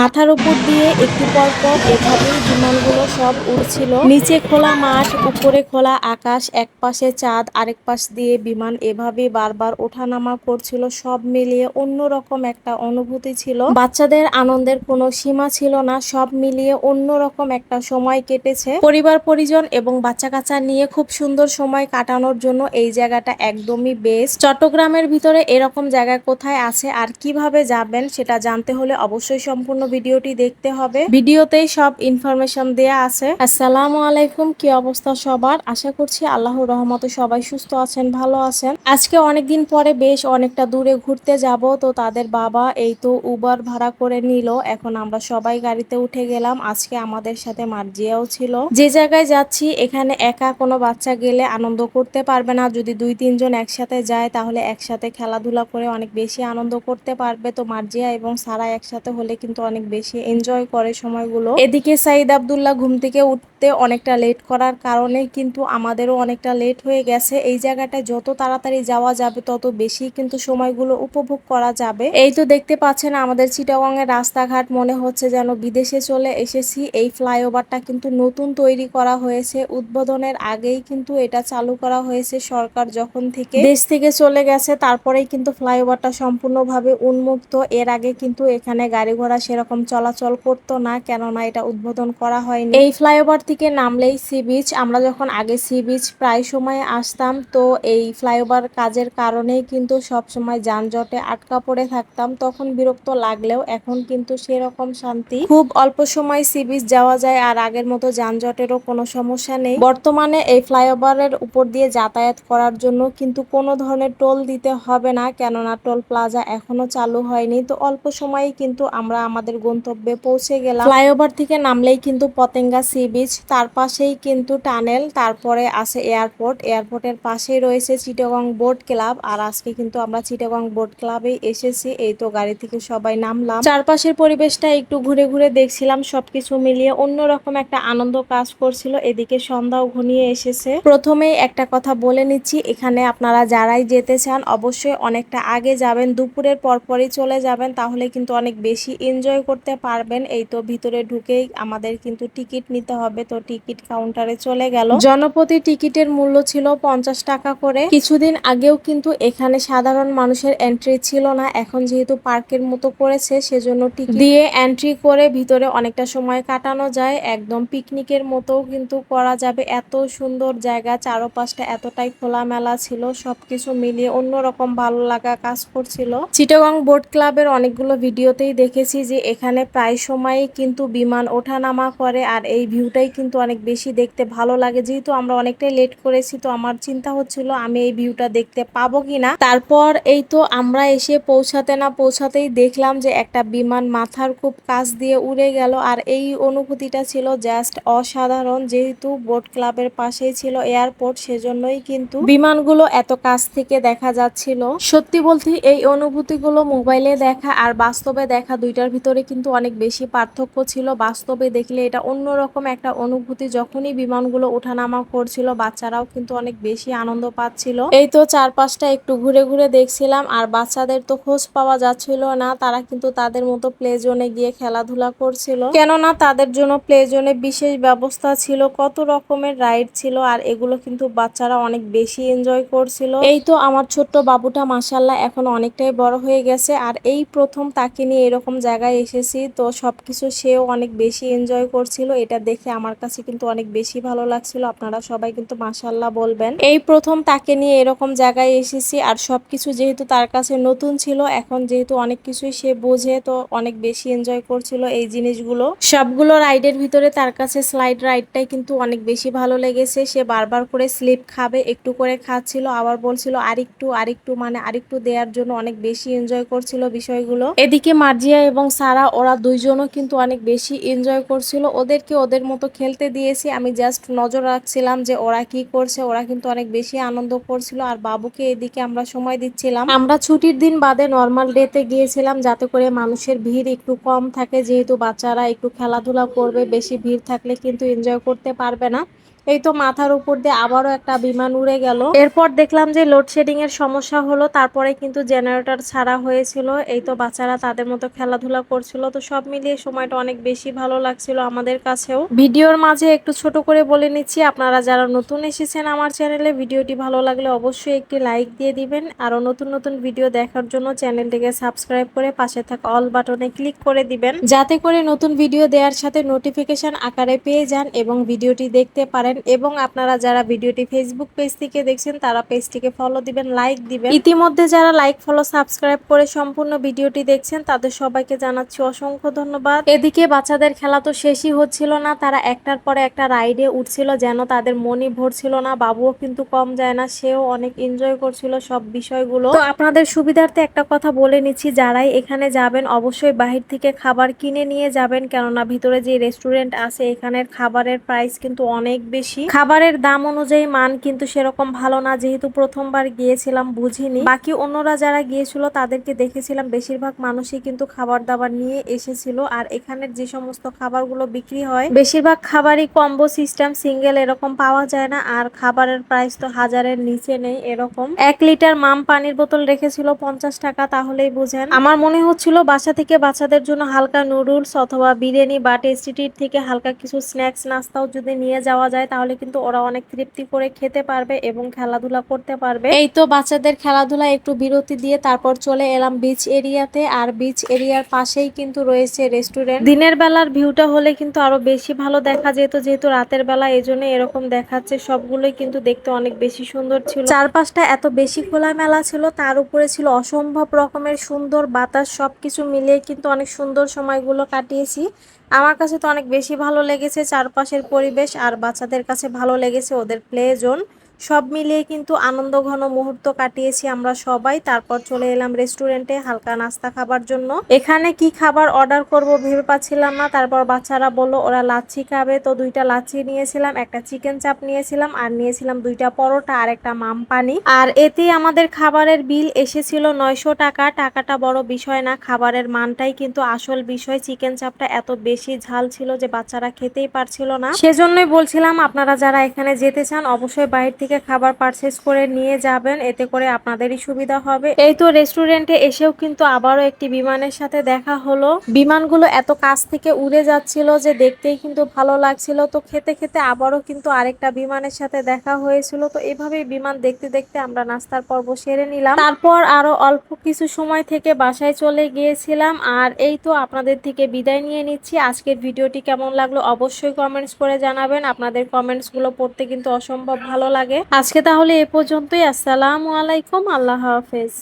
মাথার উপর দিয়ে একটু পর পর এভাবেই বিমানগুলো সব উড়ছিল। নিচে খোলা মাঠ, উপরে খোলা আকাশ, এক পাশে চাঁদ, আরেক পাশ দিয়ে বিমান এভাবে বারবার ওঠানামা করছিল। সব মিলিয়ে অন্যরকম একটা অনুভূতি ছিল। বাচ্চাদের আনন্দের কোনো সীমা ছিল না, সব মিলিয়ে অন্যরকম একটা সময় কেটেছে। পরিবার, পরিজন এবং বাচ্চা কাচ্চা নিয়ে খুব সুন্দর সময় কাটানোর জন্য এই জায়গাটা একদমই বেস্ট চট্টগ্রামের ভিতরে এরকম জায়গা কোথায় আছে আর কীভাবে যাবেন সেটা জানতে হলে অবশ্যই সম্পূর্ণ ভিডিওটি দেখতে হবে। ভিডিওতেই সব ইনফরমেশন দেয়া আছে। আসসালামু আলাইকুম, কি অবস্থা সবার? আশা করছি আল্লাহর রহমতে সবাই সুস্থ আছেন, ভালো আছেন। আজকে অনেকদিন পরে বেশ অনেকটা দূরে ঘুরতে যাব, তো তাদের বাবা এই তো উবার ভাড়া করে নিল। এখন আমরা সবাই গাড়িতে উঠে গেলাম। আজকে আমাদের সাথে মার্জিয়াও ছিল। যে জায়গায় যাচ্ছি, এখানে একা কোনো বাচ্চা গেলে আনন্দ করতে পারবে না। যদি দুই, তিনজন একসাথে যায়, তাহলে একসাথে খেলাধুলা করে অনেক বেশি আনন্দ করতে পারবে। তো মার্জিয়া এবং সারা একসাথে হলে কিন্তু অনেক বেশি এনজয় করে সময়গুলো। এদিকে সাইদ আবদুল্লাহ ঘুম থেকে উঠতে অনেকটা লেট করার কারণে কিন্তু আমাদেরও অনেকটা লেট হয়ে গেছে। এই জায়গাটায় যত তাড়াতাড়ি যাওয়া যাবে, তত বেশি কিন্তু সময়গুলো উপভোগ করা যাবে। এই তো দেখতে পাচ্ছেন আমাদের চিটাগংয়ের রাস্তাঘাট, মনে হচ্ছে যেন বিদেশে চলে এসেছি। এই ফ্লাইওভারটা কিন্তু নতুন তৈরি করা হয়েছে। উদ্বোধনের আগেই কিন্তু এটা চালু করা হয়েছে সরকার যখন থেকে। দেশ থেকে চলে গেছে, তারপরেই কিন্তু ফ্লাইওভারটা সম্পূর্ণভাবে উন্মুক্ত। এর আগে কিন্তু এখানে গাড়ি ঘোড়া সেরকম চলাচল করতো না, কেননা এটা উদ্বোধন করা হয়নি। এই ফ্লাইওভার থেকে নামলেই সি বিচ। আমরা যখন আগে সি বিচ প্রায় সময় আসতাম, তো এই ফ্লাইওভার কাজের কারণেই কিন্তু সব সময় যানজটে আটকা পড়ে থাকতাম। তখন বিরক্ত লাগলেও এখন কিন্তু সেরকম শান্তি। খুব অল্প সময় সি বিচ যাওয়া যায়, আর আগের মতো যানজটেরও কোনো সমস্যা নেই। বর্তমানে এই ফ্লাইওভারের উপর দিয়ে যাতায়াত করার জন্য কিন্তু কোনো ধরনের টোল দিতে হবে না, কেননা টোল প্লাজা এখনও চালু হয়নি। তো অল্প সময়ে কিন্তু আমরা আমাদের গন্তব্যে পৌঁছে গেলাম। ফ্লাইওভার থেকে নামলেই কিন্তু পতেঙ্গা সি বিচ, তার পাশেই কিন্তু টানেল, তারপরে আছে এয়ারপোর্ট। এয়ারপোর্টের পাশেই রয়েছে চিটাগং বোট ক্লাব, আর আজকে কিন্তু আমরা চিটাগং বোট ক্লাবে এসেছি। এই তো গাড়ি থেকে সবাই নামলাম। চারপাশের পরিবেশটা একটু ঘুরে ঘুরে দেখছিলাম, সবকিছু মিলিয়ে অন্যরকম একটা আনন্দ কাজ করছিল। এদিকে সন্ধ্যাও ঘনিয়ে এসেছে। প্রথমেই একটা কথা বলে নিচ্ছি, এখানে আপনারা যারাই যেতে চান অবশ্যই অনেকটা আগে যাবেন, দুপুরের পরপরই চলে যাবেন, তাহলে কিন্তু অনেক বেশি এনজয় করতে পারবেন। এই তো ভিতরে ঢুকেই আমাদের কিন্তু টিকিট নিতে হবে। তো টিকিট কাউন্টারে চলে গেল। জনপ্রতি টিকিটের মূল্য ছিল পঞ্চাশ টাকা করে। কিছুদিন আগেও কিন্তু এখানে সাধারণ মানুষের এন্ট্রি ছিল না। এখন যেহেতু পার্কের মতো করেছে, সেজন্য টিকিট দিয়ে এন্ট্রি করে ভিতরে অনেকটা সময় কাটানো যায়। একদম পিকনিকের মতো কিন্তু করা যাবে। এত সুন্দর জায়গা, চারপাশটা এতটাই খোলামেলা ছিল। সবকিছু মিলিয়ে অন্যরকম ভালো লাগা কাজ করছিল। চিটাগং বোট ক্লাবের অনেকগুলো ভিডিওতেই দেখেছি যে এখানে প্রায় সময়ই কিন্তু বিমান ওঠানামা করে আর এই ভিউটাই কিন্তু অনেক বেশি দেখতে ভালো লাগে। যেহেতু আমরা অনেকটাই লেট করেছি, তো আমার চিন্তা হচ্ছিল আমি এই ভিউটা দেখতে পাবো কিনা। তারপর এই তো আমরা এসে পৌঁছাতে না পৌঁছাতেই দেখলাম যে একটা বিমান মাথার খুব কাছ দিয়ে উড়ে গেল আর এই অনুভূতিটা ছিল জাস্ট অসাধারণ। যেহেতু বোট ক্লাবের পাশেই ছিল এয়ারপোর্ট, সেজন্যই কিন্তু বিমানগুলো এত কাছ থেকে দেখা যাচ্ছিল। সত্যি বলতে এই অনুভূতিগুলো মোবাইলে দেখা আর বাস্তবে দেখা দুইটার ভিতরে কিন্তু অনেক বেশি পার্থক্য ছিল। বাস্তবে দেখলে এটা অন্যরকম একটা অনুভূতি যখনই বিমানগুলো ওঠানামা করছিল, বাচ্চারাও কিন্তু অনেক বেশি আনন্দ পাচ্ছিল। এই তো চারপাশটা একটু ঘুরে ঘুরে দেখছিলাম, আর বাচ্চাদের তো খোঁজ পাওয়া যাচ্ছিল না, তারা কিন্তু তাদের মতো প্লে জোনে গিয়ে খেলাধুলা করছিল। কেননা তাদের জন্য প্লে জোনে বিশেষ ব্যবস্থা ছিল, কত রকমের রাইড ছিল, আর এগুলো কিন্তু বাচ্চারা অনেক বেশি এনজয় করছিল। এই তো আমার ছোট্ট বাবুটা মাসাল্লাহ এখন অনেকটাই বড় হয়ে গেছে, আর এই প্রথম তাকে নিয়ে এরকম জায়গায় এসেছি। তো সবকিছু সেও অনেক বেশি এনজয় করছিল। এটা দেখে আমার কাছে কিন্তু অনেক বেশি ভালো লাগছিল। আপনারা সবাই কিন্তু মাসাল্লাহ বলবেন। এই প্রথম তাকে নিয়ে এরকম জায়গায় এসেছি আর সবকিছু যেহেতু তার কাছে নতুন ছিল, এখন যেহেতু অনেক কিছুই সে বোঝে, তো অনেক বেশি এনজয় করছিল এই জিনিসগুলো। সবগুলো রাইডের ভিতরে তার কাছে স্লাইড রাইডটাই কিন্তু অনেক বেশি ভালো লেগেছে। সে বারবার করে স্লিপ খাবে, একটু করে খাচ্ছিল, আবার বলছিল আরেকটু আরেকটু মানে আরেকটু দেওয়ার জন্য অনেক বেশি এনজয় করছিল বিষয়গুলো। এদিকে মার্জিয়া এবং সারা ওরা দুইজনও কিন্তু অনেক বেশি এনজয় করছিল। ওদেরকে ওদের মতো খেলতে দিয়েছি। আমি জাস্ট নজর রাখছিলাম যে ওরা কি করছে। ওরা কিন্তু অনেক বেশি আনন্দ করছিল। আর বাবুকে এদিকে আমরা সময় দিচ্ছিলাম। আমরা ছুটির দিন বাদে নর্মাল ডেতে গিয়েছিলাম যাতে করে মানুষের ভিড় একটু কম থাকে। যেহেতু বাচ্চারা একটু খেলাধুলা করবে, বেশি ভিড় থাকলে কিন্তু এনজয় করতে পারবে না। এই তো মাথার উপর দিয়ে আবারও একটা বিমান উড়ে গেল। এরপর দেখলাম যে লোডশেডিং এর সমস্যা হলো, তারপরে কিন্তু জেনারেটর ছাড়া হয়েছিল। এই তো বাচ্চারা তাদের মতো খেলাধুলা করছিল। তো সব মিলিয়ে সময়টা অনেক বেশি ভালো লাগছিল আমাদের কাছেও। ভিডিওর মাঝে একটু ছোট করে বলে নিচ্ছি, আপনারা যারা নতুন এসেছেন আমার চ্যানেলে ভিডিওটি ভালো লাগলে অবশ্যই একটি লাইক দিয়ে দিবেন। আরও নতুন নতুন ভিডিও দেখার জন্য চ্যানেলটিকে সাবস্ক্রাইব করে পাশে থাকা অল বাটনে ক্লিক করে দিবেন। যাতে করে নতুন ভিডিও দেওয়ার সাথে নোটিফিকেশন আকারে পেয়ে যান এবং ভিডিওটি দেখতে পারেন। এবং আপনারা যারা ভিডিওটি ফেসবুক পেজ থেকে দেখছেন, তারা পেজটিকে ফলো দিবেন লাইক দিবেন। ইতিমধ্যে যারা লাইক ফলো সাবস্ক্রাইব করে সম্পূর্ণ ভিডিওটি দেখছেন, তাদের সবাইকে জানাচ্ছি অসংখ্য ধন্যবাদ। এদিকে বাচ্চাদের খেলা তো শেষই হচ্ছিল না, তারা একটার পরে একটা রাইডে উঠছিল যেন তাদের মনই ভরছিল না, বাবুও কিন্তু কম যায় না, সেও অনেক এনজয় করছিল সব বিষয়গুলো। তো আপনাদের সুবিধার্থে একটা কথা বলে নিচ্ছি, যারাই এখানে যাবেন, অবশ্যই বাহির থেকে খাবার কিনে নিয়ে যাবেন, কেননা ভিতরে যে রেস্টুরেন্ট আছে, এখানের খাবারের প্রাইস কিন্তু অনেক বেশি। খাবারের দাম অনুযায়ী মান কিন্তু সেরকম ভালো না। যেহেতু প্রথমবার গিয়েছিলাম, বুঝিনি। বাকি অন্যরা যারা গিয়েছিল, তাদেরকে দেখেছিলাম। বেশিরভাগ মানুষই কিন্তু খাবার দাবার নিয়ে এসেছিল। আর এখানের যে সমস্ত খাবারগুলো বিক্রি হয়, বেশিরভাগ খাবারই কম্বো সিস্টেম সিঙ্গেল এরকম পাওয়া যায় না। আর খাবারের প্রাইস তো হাজারের নিচে নেই, এরকম। এক লিটার মাম পানির বোতল রেখেছিল পঞ্চাশ টাকা, তাহলেই বুঝেন। আমার মনে হচ্ছিল বাসা থেকে বাচ্চাদের জন্য হালকা নুডলস অথবা বিরিয়ানি বা টেস্টিটির থেকে হালকা কিছু স্ন্যাক্স নাস্তাও যদি নিয়ে যাওয়া যায় তাহলে কিন্তু ওরা অনেক তৃপ্তি করে খেতে পারবে এবং খেলাধুলা করতে পারবে। এই তো বাচ্চাদের খেলাধুলা একটু বিরতি দিয়ে তারপর চলে এলাম বিচ এরিয়াতে আর বিচ এরিয়ার পাশেই কিন্তু রয়েছে রেস্টুরেন্ট দিনের বেলার ভিউটা হলে কিন্তু আরও বেশি ভালো দেখা যেত যেহেতু রাতের বেলা এই জন্য এরকম দেখাচ্ছে। সবগুলোই কিন্তু দেখতে অনেক বেশি সুন্দর ছিল। চারপাশটা এত বেশি খোলামেলা ছিল তার উপরে ছিল অসম্ভব রকমের সুন্দর বাতাস। সবকিছু মিলিয়ে কিন্তু অনেক সুন্দর সময়গুলো কাটিয়েছি। আমার কাছে তো অনেক বেশি ভালো লেগেছে চারপাশের পরিবেশ আর বাচ্চাদের কাছে ভালো লেগেছে ওদের প্লে জোন সব মিলিয়ে কিন্তু আনন্দ ঘন মুহূর্ত কাটিয়েছি আমরা সবাই। তারপর চলে এলাম রেস্টুরেন্টে হালকা নাস্তা খাবার জন্য। এখানে কি খাবার অর্ডার করব ভেবে পাচ্ছিলাম না। তারপর বাচ্চারা বলল, ওরা লাচ্ছি খাবে। তো দুইটা লাচ্ছি নিয়েছিলাম, একটা চিকেন চাপ নিয়েছিলাম, আর নিয়েছিলাম দুইটা পরোটা আর একটা মাম পানি। আর এতেই আমাদের খাবারের বিল এসেছিল নয়শো টাকা। টাকাটা বড় বিষয় না, খাবারের মানটাই কিন্তু আসল বিষয়। চিকেন চাপটা এত বেশি ঝাল ছিল যে বাচ্চারা খেতেই পারছিল না। সেজন্যই বলছিলাম, আপনারা যারা এখানে যেতে চান, অবশ্যই বাইরে থেকে খাবার পারচেস করে নিয়ে যাবেন, এতে করে আপনাদেরই সুবিধা হবে। এই তো রেস্টুরেন্টে এসেও কিন্তু আবারও একটি বিমানের সাথে দেখা হলো। বিমানগুলো এত কাছ থেকে উড়ে যাচ্ছিল যে দেখতেই কিন্তু ভালো লাগছিল। তো খেতে খেতে আবারও কিন্তু আরেকটা বিমানের সাথে দেখা হয়েছিল। তো এভাবেই বিমান দেখতে দেখতে আমরা নাস্তার পর্ব সেরে নিলাম। তারপর আরও অল্প কিছু সময় থেকে বাসায় চলে গিয়েছিলাম। আর এই তো আপনাদের থেকে বিদায় নিয়ে নিচ্ছি। আজকের ভিডিওটি কেমন লাগল অবশ্যই কমেন্টস করে জানাবেন। আপনাদের কমেন্টসগুলো পড়তে কিন্তু অসম্ভব ভালো লাগে। আজকে তাহলে এ পর্যন্তই। আসসালামু আলাইকুম আল্লাহ হাফেজ।